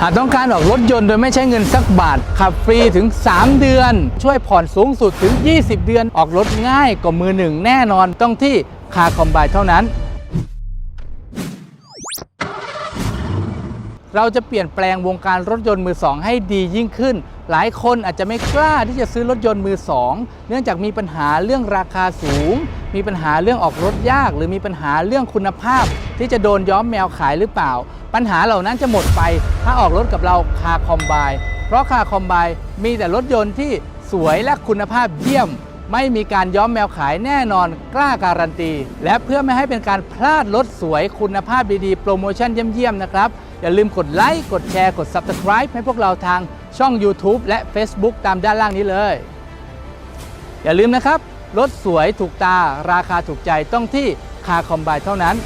หากต้องการออกรถยนต์โดยไม่ใช้เงินสักบาท ขับฟรีถึง 3 เดือน ช่วยผ่อนสูงสุดถึง 20 เดือนออกรถง่ายกว่ามือหนึ่งแน่นอนต้องที่คาคอมไบเท่านั้น เราจะเปลี่ยนแปลงวงการรถยนต์มือสองให้ดียิ่งขึ้น หลายคนอาจจะไม่กล้าที่จะซื้อรถยนต์มือสองเนื่องจากมีปัญหาเรื่องราคาสูง มีปัญหาเรื่องออกรถยาก หรือมีปัญหาเรื่องคุณภาพ ที่จะโดนย้อมแมวขายหรือเปล่า ปัญหาเหล่านั้นจะหมดไป ถ้าออกรถกับเราคาคอมไบเพราะคาคอมไบมีแต่รถยนต์ที่สวยและคุณภาพเยี่ยม ไม่มีการย้อมแมวขายแน่นอนกล้าการันตี และเพื่อไม่ให้เป็นการพลาดรถสวยคุณภาพดีๆ โปรโมชั่นเยี่ยมๆนะครับอย่าลืมกดไลค์กดแชร์กด Subscribe ให้พวกเราทางช่อง YouTube และ Facebook ตามด้านล่างนี้เลย อย่าลืมนะครับ รถสวยถูกตาราคาถูกใจต้องที่คาคอมบายเท่านั้น